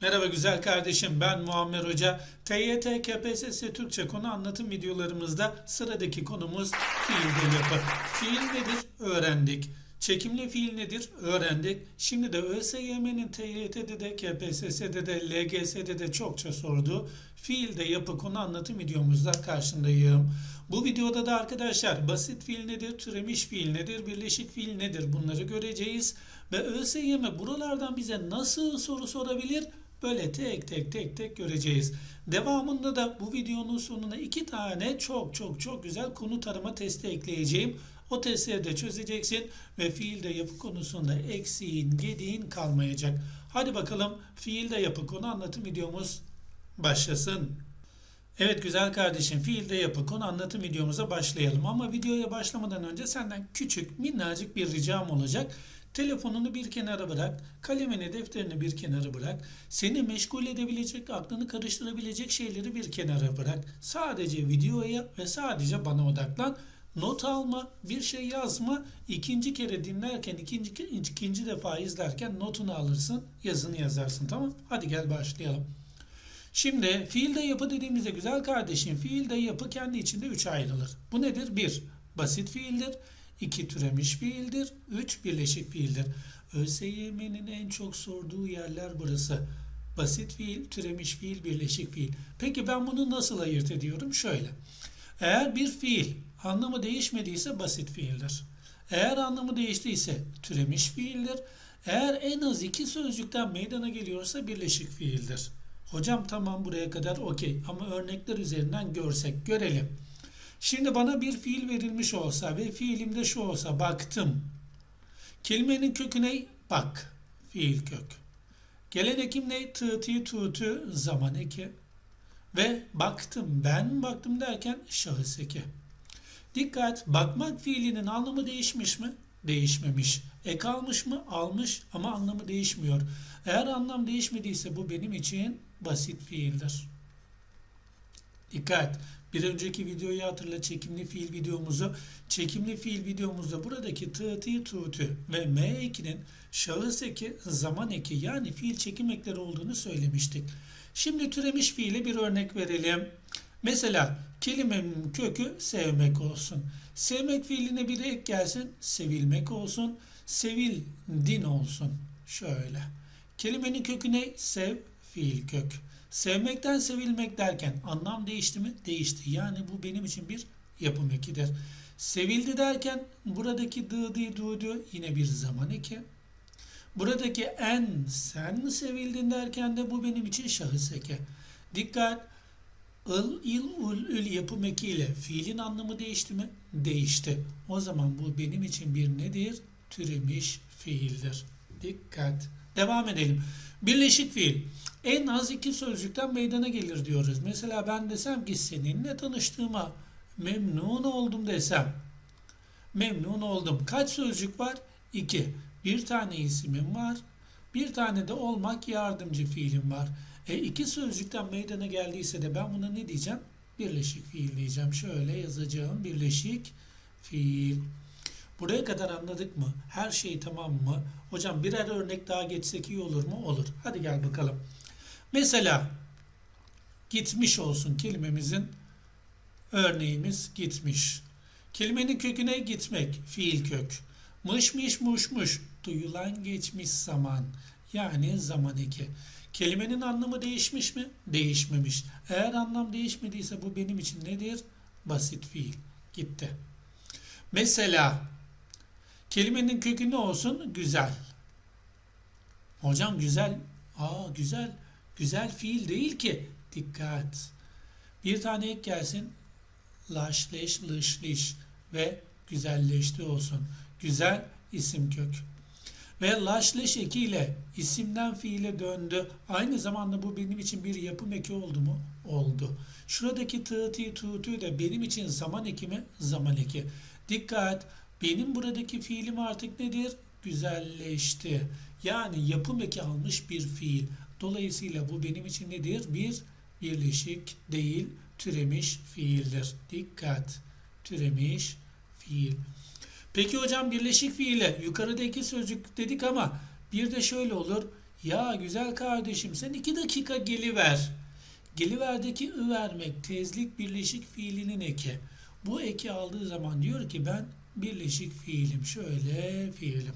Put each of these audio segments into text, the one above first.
Merhaba güzel kardeşim ben Muammer Hoca. TYT KPSS Türkçe konu anlatım videolarımızda sıradaki konumuz fiilde yapı. Fiil nedir? Öğrendik. Çekimli fiil nedir? Öğrendik. Şimdi de ÖSYM'nin TYT'de de KPSS'de de LGS'de de çokça sorduğu fiilde yapı konu anlatım videomuzda karşındayım. Bu videoda da arkadaşlar basit fiil nedir, türemiş fiil nedir, birleşik fiil nedir bunları göreceğiz. Ve ÖSYM buralardan bize nasıl soru sorabilir? Böyle tek tek tek tek göreceğiz. Devamında da bu videonun sonuna iki tane çok çok çok güzel konu tarama testi ekleyeceğim. O testleri de çözeceksin ve fiilde yapı konusunda eksiğin, gediğin kalmayacak. Hadi bakalım fiilde yapı konu anlatım videomuz başlasın. Evet güzel kardeşim fiilde yapı konu anlatım videomuza başlayalım. Ama videoya başlamadan önce senden küçük minnacık bir ricam olacak. Telefonunu bir kenara bırak, kalemini defterini bir kenara bırak, seni meşgul edebilecek, aklını karıştırabilecek şeyleri bir kenara bırak. Sadece videoya ve sadece bana odaklan. Not alma, bir şey yazma. İkinci kere dinlerken, ikinci, ikinci defa izlerken notunu alırsın, yazını yazarsın tamam? Hadi gel başlayalım. Şimdi fiilde yapı dediğimizde güzel kardeşim fiilde yapı kendi içinde üç ayrılır. Bu nedir? Bir, basit fiildir. 2 türemiş fiildir. 3 birleşik fiildir. ÖSYM'nin en çok sorduğu yerler burası. Basit fiil, türemiş fiil, birleşik fiil. Peki ben bunu nasıl ayırt ediyorum? Şöyle. Eğer bir fiil anlamı değişmediyse basit fiildir. Eğer anlamı değiştiyse türemiş fiildir. Eğer en az iki sözcükten meydana geliyorsa birleşik fiildir. Hocam tamam buraya kadar okey ama örnekler üzerinden görsek görelim. Şimdi bana bir fiil verilmiş olsa ve fiilimde şu olsa baktım. Kelimenin kökü ne? Bak. Fiil kök. Gelen ekim ne? Tı, ti, tu, tü, zaman eki. Ve baktım. Ben baktım derken şahıs eki. Dikkat. Bakmak fiilinin anlamı değişmiş mi? Değişmemiş. Ek almış mı? Almış ama anlamı değişmiyor. Eğer anlam değişmediyse bu benim için basit fiildir. Dikkat. Bir önceki videoyu hatırla çekimli fiil videomuzu. Çekimli fiil videomuzda buradaki tı, ti, tu, tü ve m ekinin şahıs eki, zaman eki yani fiil çekim ekleri olduğunu söylemiştik. Şimdi türemiş fiile bir örnek verelim. Mesela kelimenin kökü sevmek olsun. Sevmek fiiline bir ek gelsin, sevilmek olsun. Sevil din olsun. Şöyle. Kelimenin kökü ne? Sev, fiil kök. Sevmekten sevilmek derken anlam değişti mi? Değişti. Yani bu benim için bir yapım ekidir. Sevildi derken buradaki dı di du du yine bir zaman eki. Buradaki en sen sevildin derken de bu benim için şahıs eki. Dikkat. Il, il, ul, ül yapım ekiyle fiilin anlamı değişti mi? Değişti. O zaman bu benim için bir nedir? Türemiş fiildir. Dikkat. Devam edelim. Birleşik fiil. En az iki sözcükten meydana gelir diyoruz. Mesela ben desem ki seninle tanıştığıma memnun oldum desem. Memnun oldum. Kaç sözcük var? İki. Bir tane isimim var. Bir tane de olmak yardımcı fiilim var. E iki sözcükten meydana geldiyse de ben buna ne diyeceğim? Birleşik fiil diyeceğim. Şöyle yazacağım. Birleşik fiil. Buraya kadar anladık mı? Her şey tamam mı? Hocam birer örnek daha geçsek iyi olur mu? Olur. Hadi gel bakalım. Mesela gitmiş olsun kelimemizin örneğimiz gitmiş. Kelimenin köküne gitmek, fiil kök. Mış mış muş muş, duyulan geçmiş zaman. Yani zaman eki. Kelimenin anlamı değişmiş mi? Değişmemiş. Eğer anlam değişmediyse bu benim için nedir? Basit fiil. Gitti. Mesela kelimenin kökü ne olsun? Güzel. Hocam güzel. Aa güzel. Güzel fiil değil ki. Dikkat. Bir tane ek gelsin. Laş, leş, lış, liş ve güzelleşti olsun. Güzel isim kök. Ve laş, leş ekiyle isimden fiile döndü. Aynı zamanda bu benim için bir yapım eki oldu mu? Oldu. Şuradaki tı, ti, tu, tü de benim için zaman eki mi? Zaman eki. Dikkat. Benim buradaki fiilim artık nedir? Güzelleşti. Yani yapım eki almış bir fiil. Dolayısıyla bu benim için nedir? Bir birleşik değil, türemiş fiildir. Dikkat. Türemiş fiil. Peki hocam birleşik fiile yukarıdaki sözcük dedik ama bir de şöyle olur. Ya güzel kardeşim sen iki dakika geliver. Geliverdeki ı vermek tezlik birleşik fiilinin eki. Bu eki aldığı zaman diyor ki ben birleşik fiilim. Şöyle fiilim.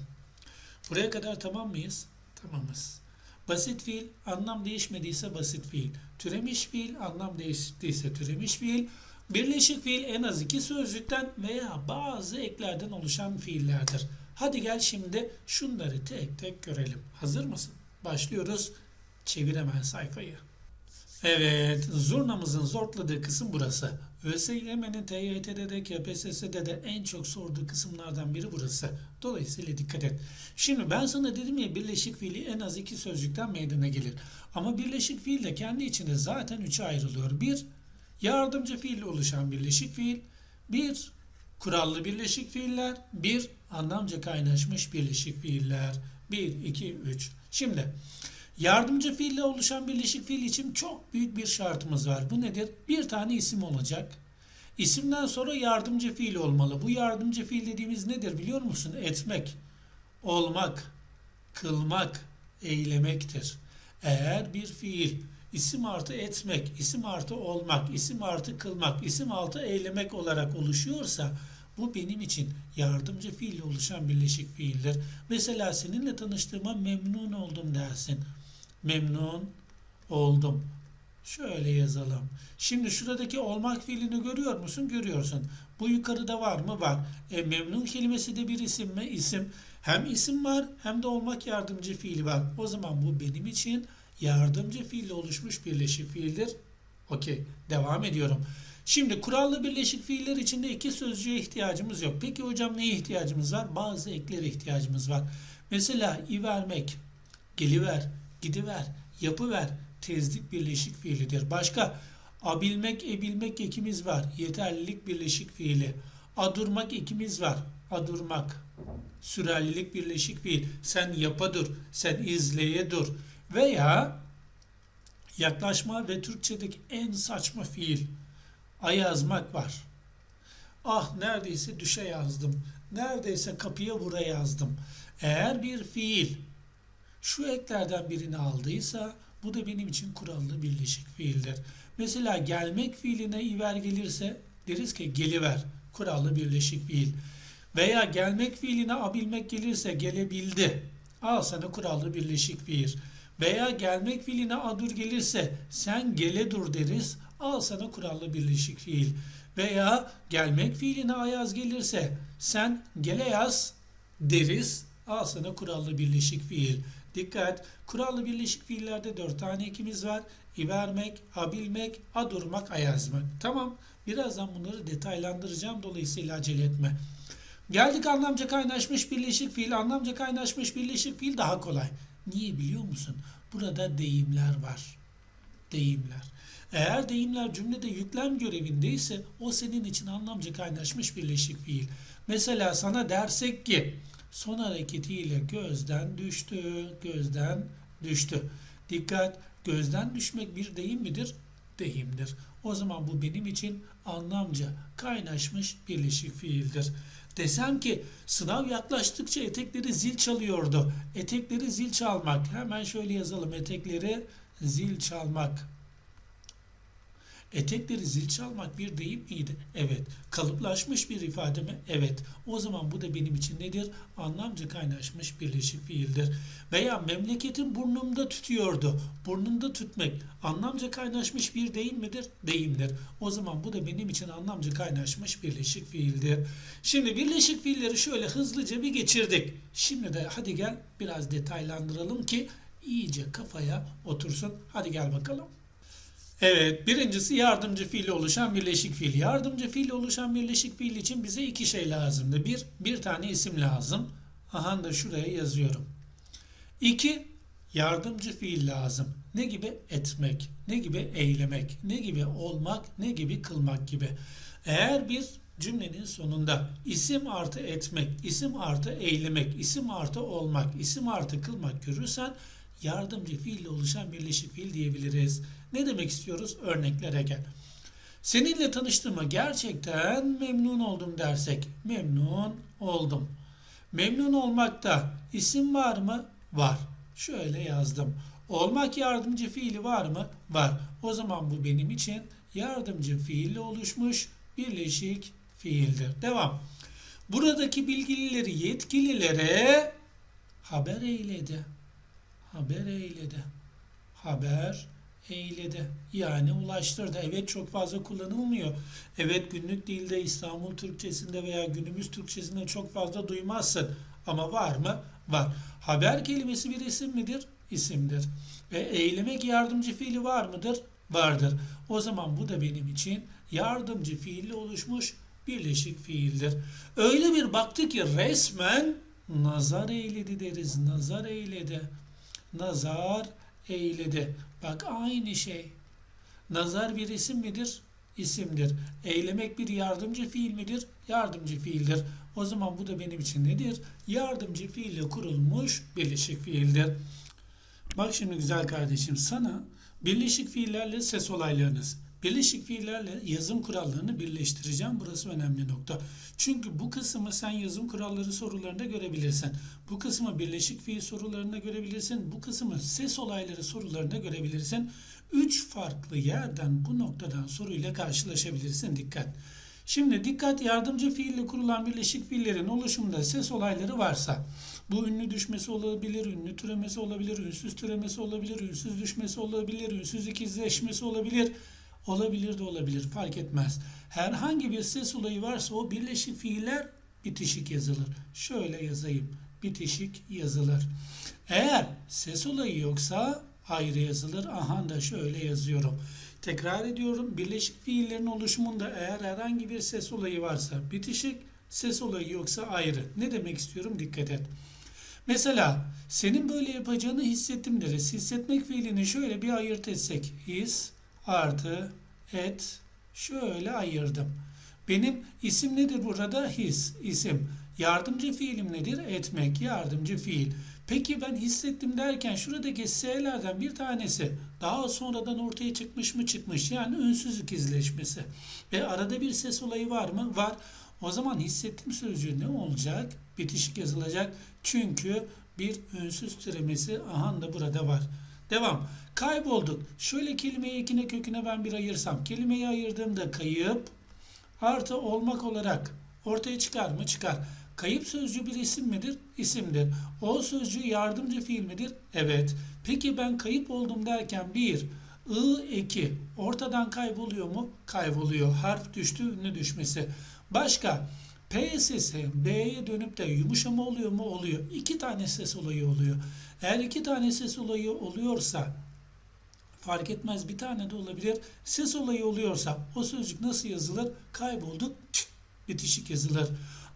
Buraya kadar tamam mıyız? Tamamız. Basit fiil anlam değişmediyse basit fiil. Türemiş fiil anlam değiştiyse türemiş fiil. Birleşik fiil en az iki sözcükten veya bazı eklerden oluşan fiillerdir. Hadi gel şimdi şunları tek tek görelim. Hazır mısın? Başlıyoruz. Çevir hemen sayfayı. Evet, zurnamızın zortladığı kısım burası. ÖSYM'nin TYT'de de KPSS'de de en çok sorduğu kısımlardan biri burası. Dolayısıyla dikkat et. Şimdi ben sana dedim ya birleşik fiili en az iki sözcükten meydana gelir. Ama birleşik fiil de kendi içinde zaten üçe ayrılıyor. Bir, yardımcı fiille oluşan birleşik fiil. Bir, kurallı birleşik fiiller. Bir, anlamca kaynaşmış birleşik fiiller. Bir, iki, üç. Şimdi Yardımcı fiille oluşan birleşik fiil için çok büyük bir şartımız var. Bu nedir? Bir tane isim olacak. İsimden sonra yardımcı fiil olmalı. Bu yardımcı fiil dediğimiz nedir biliyor musun? Etmek, olmak, kılmak, eylemektir. Eğer bir fiil isim artı etmek, isim artı olmak, isim artı kılmak, isim artı eylemek olarak oluşuyorsa bu benim için yardımcı fiille oluşan birleşik fiildir. Mesela seninle tanıştığıma memnun oldum dersin memnun oldum. Şöyle yazalım. Şimdi şuradaki olmak fiilini görüyor musun? Görüyorsun. Bu yukarıda var mı? Var. E, memnun kelimesi de bir isim mi? İsim. Hem isim var hem de olmak yardımcı fiili var. O zaman bu benim için yardımcı fiille oluşmuş birleşik fiildir. Okey. Devam ediyorum. Şimdi kurallı birleşik fiiller içinde iki sözcüğe ihtiyacımız yok. Peki hocam neye ihtiyacımız var? Bazı eklere ihtiyacımız var. Mesela i vermek, geliver, gidiver, yapıver tezlik birleşik fiilidir. Başka abilmek, ebilmek ekimiz var. Yeterlilik birleşik fiili. Adurmak ekimiz var. Adurmak. Sürerlilik birleşik fiil. Sen yapa dur, sen izleye dur. Veya yaklaşma ve Türkçedeki en saçma fiil. Ayazmak var. Ah neredeyse düşe yazdım. Neredeyse kapıya vura yazdım. Eğer bir fiil şu eklerden birini aldıysa bu da benim için kurallı birleşik fiildir. Mesela gelmek fiiline iver gelirse deriz ki geliver kurallı birleşik fiil. Veya gelmek fiiline abilmek gelirse gelebildi. Al sana kurallı birleşik fiil. Veya gelmek fiiline adur gelirse sen gele dur deriz. Al sana kurallı birleşik fiil. Veya gelmek fiiline ayaz gelirse sen gele yaz deriz. Al sana kurallı birleşik fiil. Dikkat! Kurallı birleşik fiillerde dört tane ekimiz var. İvermek, abilmek, adurmak, ayazmak. Tamam. Birazdan bunları detaylandıracağım. Dolayısıyla acele etme. Geldik anlamca kaynaşmış birleşik fiil. Anlamca kaynaşmış birleşik fiil daha kolay. Niye biliyor musun? Burada deyimler var. Deyimler. Eğer deyimler cümlede yüklem görevindeyse o senin için anlamca kaynaşmış birleşik fiil. Mesela sana dersek ki son hareketiyle gözden düştü, gözden düştü. Dikkat, gözden düşmek bir deyim midir? Deyimdir. O zaman bu benim için anlamca kaynaşmış birleşik fiildir. Desem ki sınav yaklaştıkça etekleri zil çalıyordu. Etekleri zil çalmak. Hemen şöyle yazalım. Etekleri zil çalmak. Etekleri zil çalmak bir deyim miydi? Evet. Kalıplaşmış bir ifade mi? Evet. O zaman bu da benim için nedir? Anlamca kaynaşmış birleşik fiildir. Veya memleketin burnumda tütüyordu. Burnunda tütmek anlamca kaynaşmış bir deyim midir? Deyimdir. O zaman bu da benim için anlamca kaynaşmış birleşik fiildir. Şimdi birleşik fiilleri şöyle hızlıca bir geçirdik. Şimdi de hadi gel biraz detaylandıralım ki iyice kafaya otursun. Hadi gel bakalım. Evet, birincisi yardımcı fiille oluşan birleşik fiil. Yardımcı fiille oluşan birleşik fiil için bize iki şey lazımdı. Bir, bir tane isim lazım. Aha da şuraya yazıyorum. İki, yardımcı fiil lazım. Ne gibi? Etmek, ne gibi? Eylemek, ne gibi? Olmak, ne gibi? Kılmak gibi. Eğer bir cümlenin sonunda isim artı etmek, isim artı eylemek, isim artı olmak, isim artı kılmak görürsen yardımcı fiille oluşan birleşik fiil diyebiliriz. Ne demek istiyoruz? Örneklere gel. Seninle tanıştığıma gerçekten memnun oldum dersek. Memnun oldum. Memnun olmakta isim var mı? Var. Şöyle yazdım. Olmak yardımcı fiili var mı? Var. O zaman bu benim için yardımcı fiille oluşmuş birleşik fiildir. Devam. Buradaki bilgilileri yetkililere haber eyledi. Haber eyledi. Haber eyledi. Yani ulaştırdı. Evet çok fazla kullanılmıyor. Evet günlük dilde İstanbul Türkçesinde veya günümüz Türkçesinde çok fazla duymazsın. Ama var mı? Var. Haber kelimesi bir isim midir? İsimdir. Ve eylemek yardımcı fiili var mıdır? Vardır. O zaman bu da benim için yardımcı fiille oluşmuş birleşik fiildir. Öyle bir baktı ki resmen nazar eyledi deriz. Nazar eyledi. Nazar eyledi. Bak aynı şey. Nazar bir isim midir? İsimdir. Eylemek bir yardımcı fiil midir? Yardımcı fiildir. O zaman bu da benim için nedir? Yardımcı fiille kurulmuş birleşik fiildir. Bak şimdi güzel kardeşim sana birleşik fiillerle ses olaylarınız, birleşik fiillerle yazım kurallarını birleştireceğim. Burası önemli nokta. Çünkü bu kısmı sen yazım kuralları sorularında görebilirsin. Bu kısmı birleşik fiil sorularında görebilirsin. Bu kısmı ses olayları sorularında görebilirsin. Üç farklı yerden bu noktadan soruyla karşılaşabilirsin. Dikkat. Şimdi dikkat yardımcı fiille kurulan birleşik fiillerin oluşumunda ses olayları varsa bu ünlü düşmesi olabilir, ünlü türemesi olabilir, ünsüz türemesi olabilir, ünsüz düşmesi olabilir, ünsüz ikizleşmesi olabilir. Olabilir de olabilir fark etmez. Herhangi bir ses olayı varsa o birleşik fiiller bitişik yazılır. Şöyle yazayım. Bitişik yazılır. Eğer ses olayı yoksa ayrı yazılır. Aha da şöyle yazıyorum. Tekrar ediyorum. Birleşik fiillerin oluşumunda eğer herhangi bir ses olayı varsa bitişik, ses olayı yoksa ayrı. Ne demek istiyorum? Dikkat et. Mesela senin böyle yapacağını hissettim deriz. Hissetmek fiilini şöyle bir ayırt etsek. His artı et şöyle ayırdım. Benim isim nedir burada? His, isim. Yardımcı fiilim nedir? Etmek, yardımcı fiil. Peki ben hissettim derken şuradaki S'lerden bir tanesi daha sonradan ortaya çıkmış mı çıkmış yani ünsüz ikizleşmesi. Ve arada bir ses olayı var mı? Var. O zaman hissettim sözcüğü ne olacak? Bitişik yazılacak. Çünkü bir ünsüz türemesi aha da burada var. Devam. Kaybolduk. Şöyle kelimeyi ekine köküne ben bir ayırsam. Kelimeyi ayırdığımda kayıp artı olmak olarak ortaya çıkar mı? Çıkar. Kayıp sözcüğü bir isim midir? İsimdir. O sözcüğü yardımcı fiil midir? Evet. Peki ben kayıp oldum derken bir, ı eki ortadan kayboluyor mu? Kayboluyor. Harf düştü, ünlü düşmesi. Başka? P B'ye dönüp de yumuşama oluyor mu? Oluyor. İki tane ses olayı oluyor. Eğer iki tane ses olayı oluyorsa fark etmez bir tane de olabilir. Ses olayı oluyorsa o sözcük nasıl yazılır? Kaybolduk bitişik yazılır.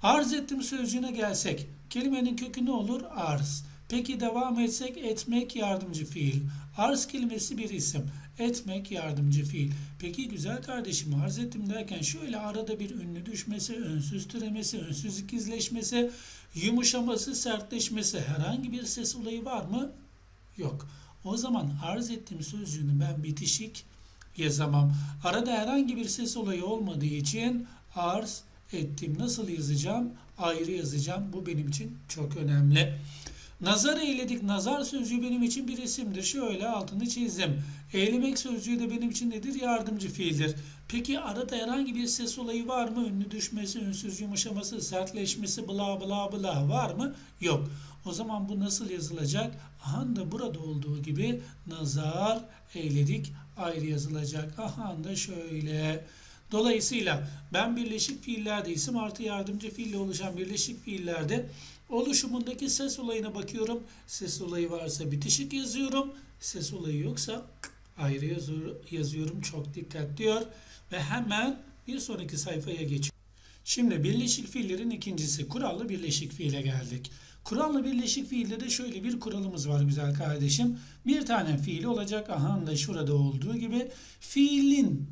Arz ettim sözcüğüne gelsek kelimenin kökü ne olur? Arz. Peki devam etsek etmek yardımcı fiil. Arz kelimesi bir isim. Etmek yardımcı fiil. Peki güzel kardeşim arz ettim derken şöyle arada bir ünlü düşmesi, önsüz türemesi, önsüz ikizleşmesi, yumuşaması, sertleşmesi herhangi bir ses olayı var mı? Yok. O zaman arz ettiğim sözcüğünü ben bitişik yazamam. Arada herhangi bir ses olayı olmadığı için arz ettim. Nasıl yazacağım? Ayrı yazacağım. Bu benim için çok önemli. Nazar eyledik. Nazar sözcüğü benim için bir isimdir. Şöyle altını çizdim. Eylemek sözcüğü de benim için nedir? Yardımcı fiildir. Peki arada herhangi bir ses olayı var mı? Ünlü düşmesi, ünsüz yumuşaması, sertleşmesi, bla bla bla var mı? Yok. O zaman bu nasıl yazılacak? Aha da burada olduğu gibi nazar eyledik ayrı yazılacak. Aha da şöyle. Dolayısıyla ben birleşik fiillerde isim artı yardımcı fiille oluşan birleşik fiillerde oluşumundaki ses olayına bakıyorum. Ses olayı varsa bitişik yazıyorum. Ses olayı yoksa ayrı yazıyorum. Çok dikkat diyor. Ve hemen bir sonraki sayfaya geçiyorum. Şimdi birleşik fiillerin ikincisi kurallı birleşik fiile geldik. Kurallı birleşik fiilde de şöyle bir kuralımız var güzel kardeşim. Bir tane fiil olacak. Aha da şurada olduğu gibi fiilin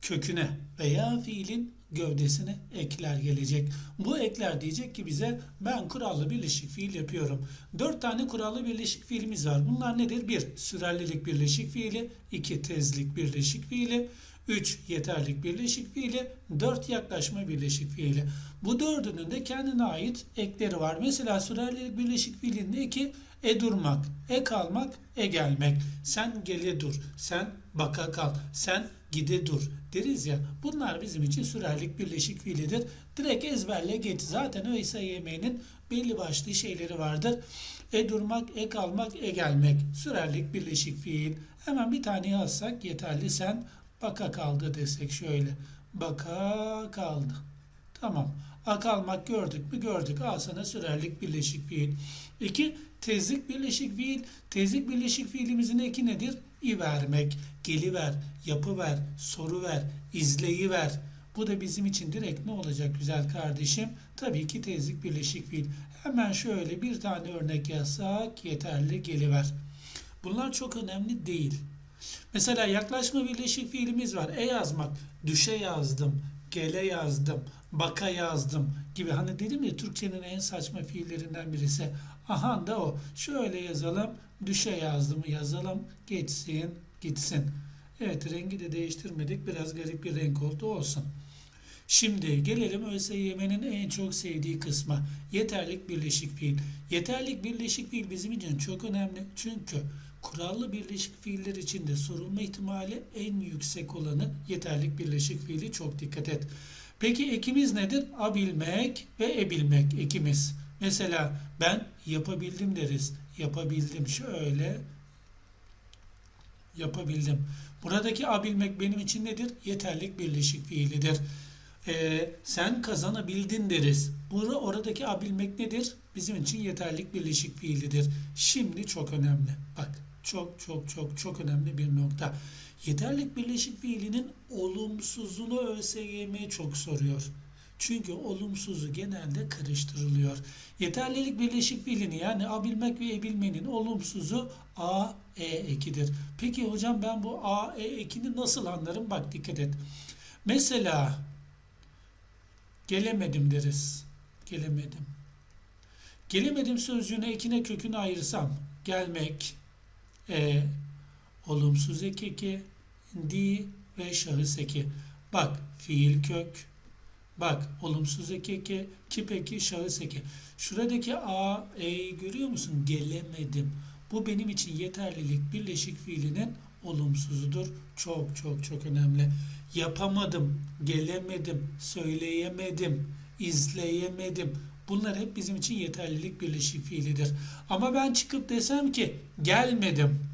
köküne veya fiilin gövdesine ekler gelecek. Bu ekler diyecek ki bize ben kurallı birleşik fiil yapıyorum. Dört tane kurallı birleşik fiilimiz var. Bunlar nedir? Bir, sürerlilik birleşik fiili. iki tezlik birleşik fiili. 3 yeterlik birleşik fiili, 4 yaklaşma birleşik fiili. Bu dördünün de kendine ait ekleri var. Mesela sürerlilik birleşik fiilinin eki e durmak, e kalmak, e gelmek. Sen gele dur, sen baka kal, sen gide dur deriz ya. Bunlar bizim için sürerlik birleşik fiilidir. Direkt ezberle geç. Zaten ÖSYM'nin belli başlı şeyleri vardır. E durmak, e kalmak, e gelmek. Sürerlik birleşik fiil. Hemen bir tane yazsak yeterli. Sen baka kaldı desek şöyle. Baka kaldı. Tamam. A kalmak gördük mü? Gördük. Al sana sürerlik birleşik fiil. 2. Tezlik birleşik fiil. Tezlik birleşik fiilimizin eki nedir? İ vermek, geliver, yapıver, soruver, izleyiver. Bu da bizim için direkt ne olacak güzel kardeşim? Tabii ki tezlik birleşik fiil. Hemen şöyle bir tane örnek yazsak yeterli geliver. Bunlar çok önemli değil. Mesela yaklaşma birleşik fiilimiz var. E yazmak. Düşe yazdım. Gele yazdım. Baka yazdım gibi. Hani dedim ya Türkçenin en saçma fiillerinden birisi. Aha da o. Şöyle yazalım. Düşe yazdım yazalım. Geçsin gitsin. Evet rengi de değiştirmedik. Biraz garip bir renk oldu olsun. Şimdi gelelim ÖSYM'nin en çok sevdiği kısma. Yeterlik birleşik fiil. Yeterlik birleşik fiil bizim için çok önemli. Çünkü kurallı birleşik fiiller içinde sorulma ihtimali en yüksek olanı yeterlik birleşik fiili çok dikkat et. Peki ekimiz nedir? Abilmek ve ebilmek ekimiz. Mesela ben yapabildim deriz. Yapabildim şöyle yapabildim. Buradaki abilmek benim için nedir? Yeterlik birleşik fiilidir. Ee, sen kazanabildin deriz. Burada oradaki abilmek nedir? Bizim için yeterlik birleşik fiilidir. Şimdi çok önemli. Bak çok çok çok çok önemli bir nokta. Yeterlik birleşik fiilinin olumsuzunu ÖSYM çok soruyor. Çünkü olumsuzu genelde karıştırılıyor. Yeterlilik birleşik fiilini yani abilmek ve ebilmenin olumsuzu a, e ekidir. Peki hocam ben bu a, e ekini nasıl anlarım? Bak dikkat et. Mesela gelemedim deriz. Gelemedim. Gelemedim sözcüğüne ekine kökünü ayırsam gelmek, e, olumsuz ek di ve şahıs eki. Bak fiil kök, bak olumsuz ek eki, kip şahıs eki. Şuradaki a, e'yi görüyor musun? Gelemedim. Bu benim için yeterlilik birleşik fiilinin olumsuzudur. Çok çok çok önemli. Yapamadım, gelemedim, söyleyemedim, izleyemedim. Bunlar hep bizim için yeterlilik birleşik fiilidir. Ama ben çıkıp desem ki gelmedim.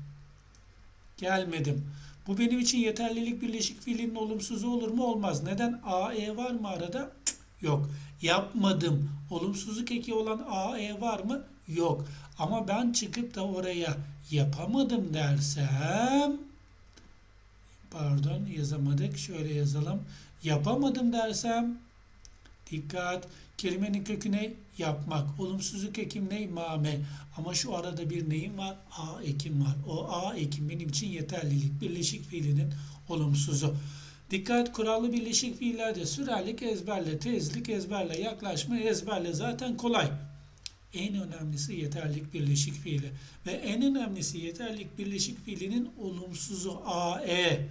Gelmedim. Bu benim için yeterlilik birleşik fiilinin olumsuzu olur mu? Olmaz. Neden? A, E var mı arada? Yok. Yapmadım. Olumsuzluk eki olan A, E var mı? Yok. Ama ben çıkıp da oraya yapamadım dersem pardon yazamadık. Şöyle yazalım. Yapamadım dersem dikkat kelimenin kökü ne? Yapmak. Olumsuzluk ekim ne? Mame. Ama şu arada bir neyim var? A ekim var. O A ekim benim için yeterlilik. Birleşik fiilinin olumsuzu. Dikkat kurallı birleşik fiillerde sürerlik ezberle, tezlik ezberle, yaklaşma ezberle zaten kolay. En önemlisi yeterlik birleşik fiili. Ve en önemlisi yeterlik birleşik fiilinin olumsuzu AE.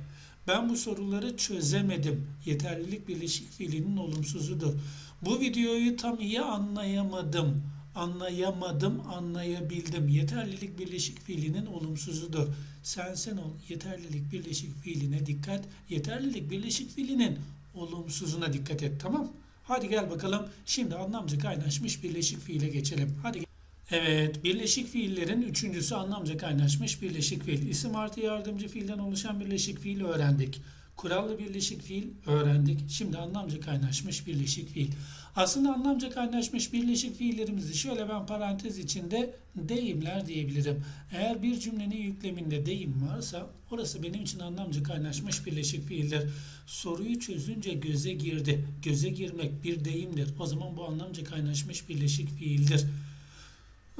Ben bu soruları çözemedim. Yeterlilik birleşik fiilinin olumsuzudur. Bu videoyu tam iyi anlayamadım. Anlayamadım, anlayabildim. Yeterlilik birleşik fiilinin olumsuzudur. Sen sen ol. Yeterlilik birleşik fiiline dikkat. Yeterlilik birleşik fiilinin olumsuzuna dikkat et. Tamam? Hadi gel bakalım. Şimdi anlamca kaynaşmış birleşik fiile geçelim. Hadi gel. Evet, birleşik fiillerin üçüncüsü anlamca kaynaşmış birleşik fiil. İsim artı yardımcı fiilden oluşan birleşik fiil öğrendik. Kurallı birleşik fiil öğrendik. Şimdi anlamca kaynaşmış birleşik fiil. Aslında anlamca kaynaşmış birleşik fiillerimizi şöyle ben parantez içinde deyimler diyebilirim. Eğer bir cümlenin yükleminde deyim varsa orası benim için anlamca kaynaşmış birleşik fiildir. Soruyu çözünce göze girdi. Göze girmek bir deyimdir. O zaman bu anlamca kaynaşmış birleşik fiildir.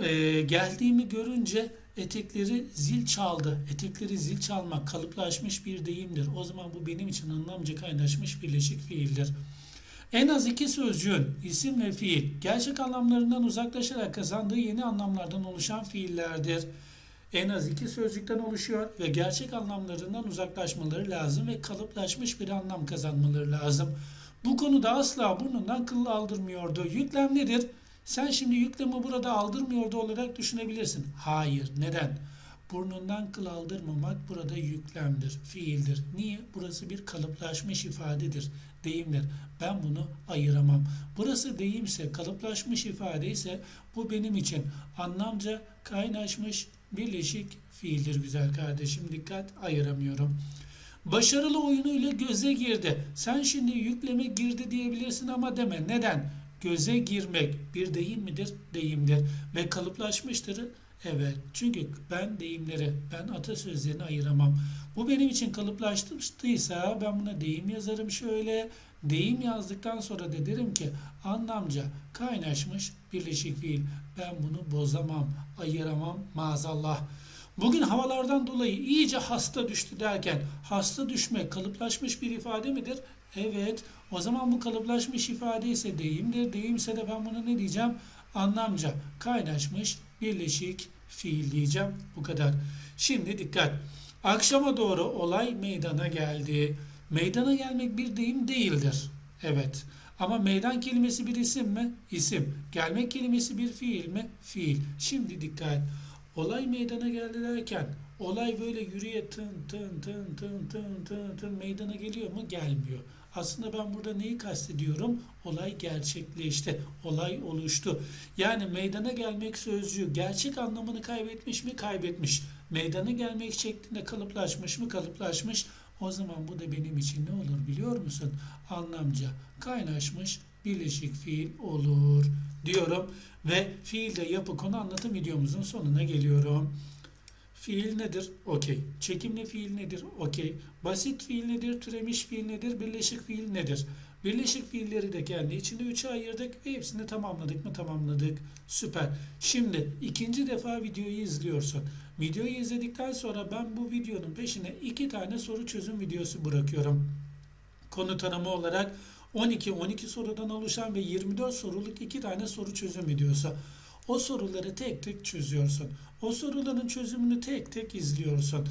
Ee, geldiğimi görünce etekleri zil çaldı. Etekleri zil çalmak kalıplaşmış bir deyimdir. O zaman bu benim için anlamca kaynaşmış birleşik fiildir. En az iki sözcüğün isim ve fiil gerçek anlamlarından uzaklaşarak kazandığı yeni anlamlardan oluşan fiillerdir. en az iki sözcükten oluşuyor ve gerçek anlamlarından uzaklaşmaları lazım ve kalıplaşmış bir anlam kazanmaları lazım. Bu konuda asla burnundan kıl aldırmıyordu. Yüklem nedir? Sen şimdi yüklemi burada aldırmıyordu olarak düşünebilirsin. Hayır. Neden? Burnundan kıl aldırmamak burada yüklemdir, fiildir. Niye? Burası bir kalıplaşmış ifadedir, deyimdir. Ben bunu ayıramam. Burası deyimse, kalıplaşmış ifade ise bu benim için anlamca kaynaşmış birleşik fiildir güzel kardeşim. Dikkat ayıramıyorum. Başarılı oyunuyla göze girdi. Sen şimdi yükleme girdi diyebilirsin ama deme. Neden? Göze girmek bir deyim midir? Deyimdir. Ve kalıplaşmıştır. Evet. Çünkü ben deyimleri, ben atasözlerini ayıramam. Bu benim için kalıplaştıysa ben buna deyim yazarım şöyle. Deyim yazdıktan sonra da derim ki anlamca kaynaşmış birleşik fiil. Ben bunu bozamam, ayıramam maazallah. Bugün havalardan dolayı iyice hasta düştü derken hasta düşme kalıplaşmış bir ifade midir? Evet. O zaman bu kalıplaşmış ifade ise deyimdir. Deyimse de ben buna ne diyeceğim? Anlamca kaynaşmış birleşik fiil diyeceğim. Bu kadar. Şimdi dikkat. Akşama doğru olay meydana geldi. Meydana gelmek bir deyim değildir. Evet. Ama meydan kelimesi bir isim mi? İsim. Gelmek kelimesi bir fiil mi? Fiil. Şimdi dikkat. Olay meydana geldi derken olay böyle yürüye tın tın tın tın tın tın tın meydana geliyor mu? Gelmiyor. Aslında ben burada neyi kastediyorum? Olay gerçekleşti. Olay oluştu. Yani meydana gelmek sözcüğü gerçek anlamını kaybetmiş mi? Kaybetmiş. Meydana gelmek şeklinde kalıplaşmış mı? Kalıplaşmış. O zaman bu da benim için ne olur biliyor musun? Anlamca kaynaşmış birleşik fiil olur diyorum ve fiilde yapı konu anlatım videomuzun sonuna geliyorum. Fiil nedir? Okey. Çekimli fiil nedir? Okey. Basit fiil nedir? Türemiş fiil nedir? Birleşik fiil nedir? Birleşik fiilleri de kendi içinde üçe ayırdık ve hepsini tamamladık mı? Tamamladık. Süper. Şimdi ikinci defa videoyu izliyorsun. Videoyu izledikten sonra ben bu videonun peşine iki tane soru çözüm videosu bırakıyorum. Konu tanımı olarak 12-12 sorudan oluşan ve 24 soruluk iki tane soru çözüm videosu. O soruları tek tek çözüyorsun. O soruların çözümünü tek tek izliyorsun.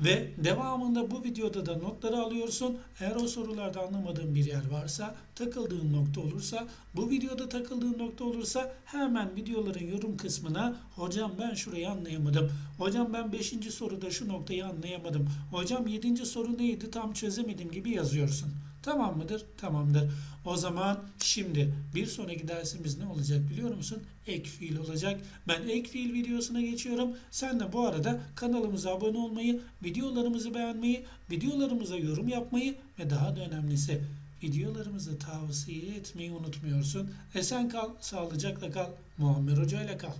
Ve devamında bu videoda da notları alıyorsun. Eğer o sorularda anlamadığın bir yer varsa, takıldığın nokta olursa, bu videoda takıldığın nokta olursa hemen videoların yorum kısmına hocam ben şurayı anlayamadım. Hocam ben 5. soruda şu noktayı anlayamadım. Hocam 7. soru neydi tam çözemedim gibi yazıyorsun. Tamam mıdır? Tamamdır. O zaman şimdi bir sonraki dersimiz ne olacak biliyor musun? Ek fiil olacak. Ben ek fiil videosuna geçiyorum. Sen de bu arada kanalımıza abone olmayı, videolarımızı beğenmeyi, videolarımıza yorum yapmayı ve daha da önemlisi videolarımızı tavsiye etmeyi unutmuyorsun. Esen kal, sağlıcakla kal, Muammer Hoca ile kal.